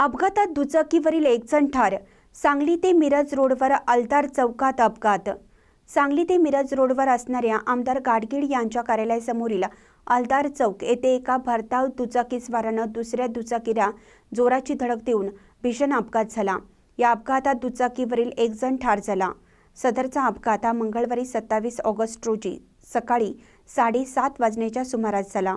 अपघातात दुचाकीवरील एक जण ठार. सांगली ते मिरज रोडवर अलदार चौकात अपघात. सांगली ते मिरज रोडवर असणाऱ्या आमदार गाडगीळ यांच्या कार्यालयासमोरील अलदार चौक येथे एका भरताव दुचाकीस्वारानं दुसऱ्या दुचाकीला जोराची धडक देऊन भीषण अपघात झाला. या अपघातात दुचाकीवरील एक जण ठार झाला. सदरचा अपघात हा मंगळवारी सत्तावीस ऑगस्ट रोजी सकाळी साडेसात वाजण्याच्या सुमारास झाला.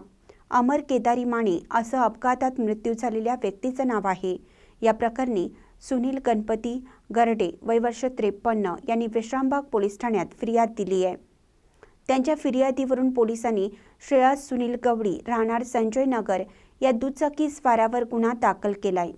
अमर केदारी माने असं अपघातात मृत्यू झालेल्या व्यक्तीचं नाव आहे. या प्रकरणी सुनील गणपती गरडे वयवर्ष त्रेपन्न यांनी विश्रामबाग पोलीस ठाण्यात फिर्याद दिली आहे. त्यांच्या फिर्यादीवरून पोलिसांनी श्रेयस सुनील गवळी राहणार संजय नगर या दुचाकी स्वारावर गुन्हा दाखल केलाय.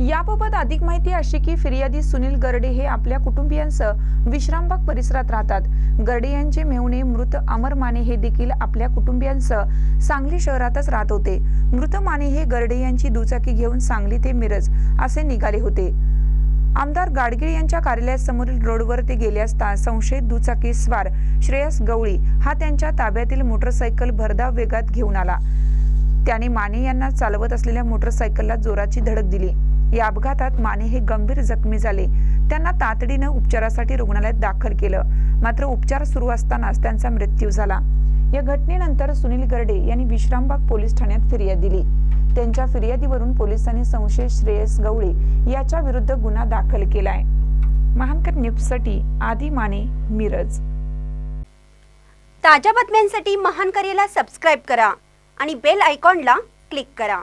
याबाबत अधिक माहिती अशी की फिर्यादी सुनील गरडे हे आपल्या कुटुंबियांसह विश्रामबाग परिसरात राहतात. गर्डे यांचे मेहुणे मृत अमर माने हे देखील आपल्या कुटुंबियांसह सांगली शहरातच राहत होते. मृत माने हे गरडे यांची दुचाकी घेऊन सांगली ते मिरज असे निघाले होते. आमदार गाडगीळ यांच्या कार्यालयासमोरील रोडवर ते गेले असता संशयित दुचाकी स्वार श्रेयस गवळी हा त्यांच्या ताब्यातील मोटरसायकल भरधाव वेगात घेऊन आला. त्याने माने यांना चालवत असलेल्या मोटरसायकलला जोराची धडक दिली. या अपघातात माने हे गंभीर जखमी झाले. त्यांना तातडीनं उपचारासाठी रुग्णालयात दाखल केलं. मात्र उपचार सुरू असतानाच त्यांचा मृत्यू झाला. या घटनेनंतर सुनील गर्डे यांनी विश्रामबाग पोलीस ठाण्यात फिर्याद दिली. त्यांच्या फिर्यादीवरून पोलिसांनी संशय श्रेयस गवळी याच्या विरुद्ध गुन्हा दाखल केलाय. महानकर न्यूजसाठी आदी माने मिरज. ताज्या बातम्यांसाठी महानकरेला सबस्क्राईब करा आणि बेल आयकॉनला क्लिक करा.